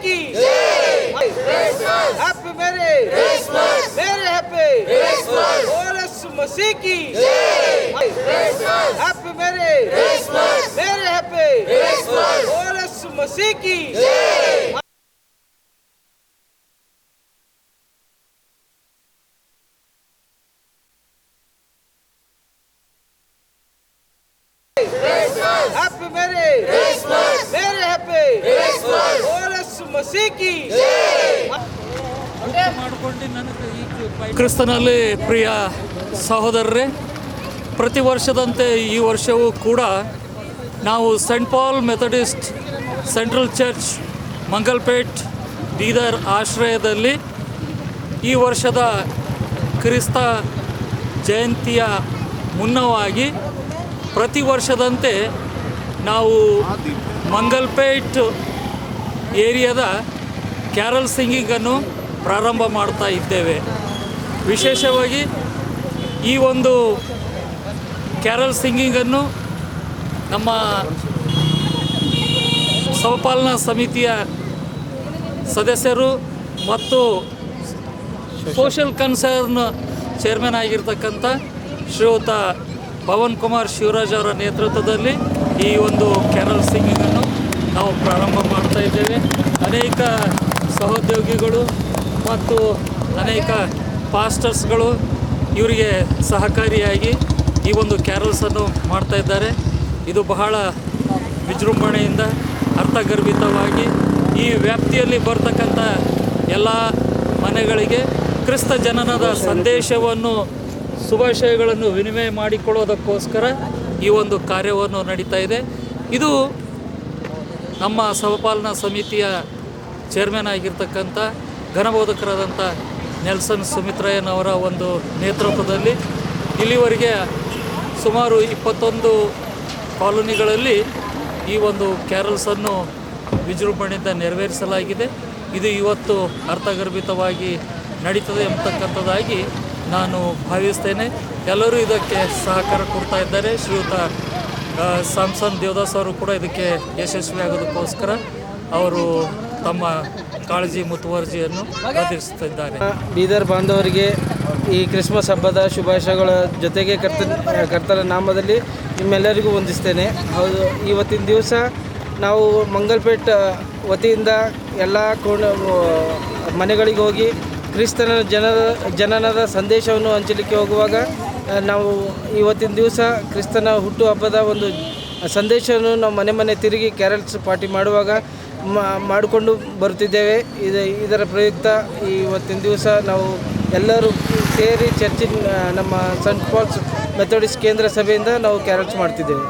की हैप्पी मेरे मेरे हैप्पी ओरस मसीह की हैप्पी मेरे मेरे हैप्पी ओरस मसीह की हैप्पी मेरे मेरे हैप्पी ಕ್ರಿಸ್ತನಲ್ಲಿ ಪ್ರಿಯ ಸಹೋದರರೇ ಪ್ರತಿ ವರ್ಷದಂತೆ ಈ ವರ್ಷವೂ ಕೂಡ ನಾವು Saint Paul Methodist central church Mangalpet Bidar ಆಶ್ರಯದಲ್ಲಿ ಈ ವರ್ಷದ ಕ್ರಿಸ್ತ ಜಯಂತಿಯ ಮುನ್ನವಾಗಿ ಪ್ರತಿ ವರ್ಷದಂತೆ ನಾವು ಮಂಗಲ್ಪೇಟ್ ಏರಿಯಾದ ಕ್ಯಾರಲ್ ಸಿಂಗಿಂಗನ್ನು ಪ್ರಾರಂಭ ಮಾಡ್ತಾ ಇದ್ದೇವೆ. ವಿಶೇಷವಾಗಿ ಈ ಒಂದು ಕ್ಯಾರಲ್ ಸಿಂಗಿಂಗನ್ನು ನಮ್ಮ ಸಮಪಾಲನಾ ಸಮಿತಿಯ ಸದಸ್ಯರು ಮತ್ತು ಸೋಷಲ್ ಕನ್ಸರ್ನ್ ಚೇರ್ಮನ್ ಆಗಿರ್ತಕ್ಕಂಥ ಶ್ರೀಯುತ ಪವನ್ ಕುಮಾರ್ ಶಿವರಾಜ್ ಅವರ ನೇತೃತ್ವದಲ್ಲಿ ಈ ಒಂದು ಕ್ಯಾರಲ್ ಸಿಂಗಿಂಗನ್ನು ನಾವು ಪ್ರಾರಂಭ ಮಾಡ್ತಾ ಇದ್ದೇವೆ. ಅನೇಕ ಸಹೋದ್ಯೋಗಿಗಳು ಮತ್ತು ಅನೇಕ ಪಾಸ್ಟರ್ಸ್ಗಳು ಇವರಿಗೆ ಸಹಕಾರಿಯಾಗಿ ಈ ಒಂದು ಕ್ಯಾರಲ್ಸನ್ನು ಮಾಡ್ತಾ ಇದ್ದಾರೆ. ಇದು ಬಹಳ ವಿಜೃಂಭಣೆಯಿಂದ ಅರ್ಥಗರ್ಭಿತವಾಗಿ ಈ ವ್ಯಾಪ್ತಿಯಲ್ಲಿ ಬರ್ತಕ್ಕಂಥ ಎಲ್ಲ ಮನೆಗಳಿಗೆ ಕ್ರಿಸ್ತ ಜನನದ ಸಂದೇಶವನ್ನು, ಶುಭಾಶಯಗಳನ್ನು ವಿನಿಮಯ ಮಾಡಿಕೊಳ್ಳೋದಕ್ಕೋಸ್ಕರ ಈ ಒಂದು ಕಾರ್ಯವನ್ನು ನಡೀತಾ ಇದೆ. ಇದು ನಮ್ಮ ಸಹಪಾಲನಾ ಸಮಿತಿಯ ಚೇರ್ಮನ್ ಆಗಿರ್ತಕ್ಕಂಥ ಘನಬೋಧಕರಾದಂಥ ನೆಲ್ಸನ್ ಸುಮಿತ್ರಯ್ಯನವರ ಒಂದು ನೇತೃತ್ವದಲ್ಲಿ ಇಲ್ಲಿವರೆಗೆ ಸುಮಾರು ಇಪ್ಪತ್ತೊಂದು ಕಾಲೋನಿಗಳಲ್ಲಿ ಈ ಒಂದು ಕ್ಯಾರಲ್ಸನ್ನು ವಿಜೃಂಭಣೆಯಿಂದ ನೆರವೇರಿಸಲಾಗಿದೆ. ಇದು ಇವತ್ತು ಅರ್ಥಗರ್ಭಿತವಾಗಿ ನಡೀತದೆ ಎಂಬತಕ್ಕಂಥದ್ದಾಗಿ ನಾನು ಭಾವಿಸ್ತೇನೆ. ಎಲ್ಲರೂ ಇದಕ್ಕೆ ಸಹಕಾರ ಕೊಡ್ತಾ ಇದ್ದಾರೆ. ಶ್ರೀಯುತ ಸಾಮ್ಸನ್ ದೇವದಾಸ್ ಅವರು ಕೂಡ ಇದಕ್ಕೆ ಯಶಸ್ವಿಯಾಗೋದಕ್ಕೋಸ್ಕರ ಅವರು ತಮ್ಮ ಕಾಳಜಿ ಮುತುವರ್ಜಿಯನ್ನು ಪ್ರದರ್ಶಿಸುತ್ತಿದ್ದಾರೆ. ಬೀದರ್ ಬಾಂಧವರಿಗೆ ಈ ಕ್ರಿಸ್ಮಸ್ ಹಬ್ಬದ ಶುಭಾಶಯಗಳ ಜೊತೆಗೆ ಕರ್ತ ಕರ್ತನ ನಾಮದಲ್ಲಿ ನಿಮ್ಮೆಲ್ಲರಿಗೂ ವಂದಿಸ್ತೇನೆ. ಹೌದು, ಇವತ್ತಿನ ದಿವಸ ನಾವು ಮಂಗಲ್ಪೇಟ್ ವತಿಯಿಂದ ಎಲ್ಲ ಕೋಣ ಮನೆಗಳಿಗೆ ಹೋಗಿ ಕ್ರಿಸ್ತನ ಜನರ, ಜನನದ ಸಂದೇಶವನ್ನು ಹಂಚಲಿಕ್ಕೆ ಹೋಗುವಾಗ ನಾವು ಇವತ್ತಿನ ದಿವಸ ಕ್ರಿಸ್ತನ ಹುಟ್ಟು ಹಬ್ಬದ ಒಂದು ಸಂದೇಶವನ್ನು ನಾವು ಮನೆ ಮನೆ ತಿರುಗಿ ಕ್ಯಾರಲ್ಸ್ ಪಾರ್ಟಿ ಮಾಡುವಾಗ ಮಾಡಿಕೊಂಡು ಬರುತ್ತಿದ್ದೇವೆ. ಇದು, ಇದರ ಪ್ರಯುಕ್ತ ಇವತ್ತಿನ ದಿವಸ ನಾವು ಎಲ್ಲರೂ ಸೇರಿ ಚರ್ಚಿನ, ನಮ್ಮ ಸೆಂಟ್ ಪಾಲ್ಸ್ ಮೆಥೋಡಿಸ್ ಕೇಂದ್ರ ಸಭೆಯಿಂದ ನಾವು ಕ್ಯಾರಲ್ಸ್ ಮಾಡ್ತಿದ್ದೇವೆ.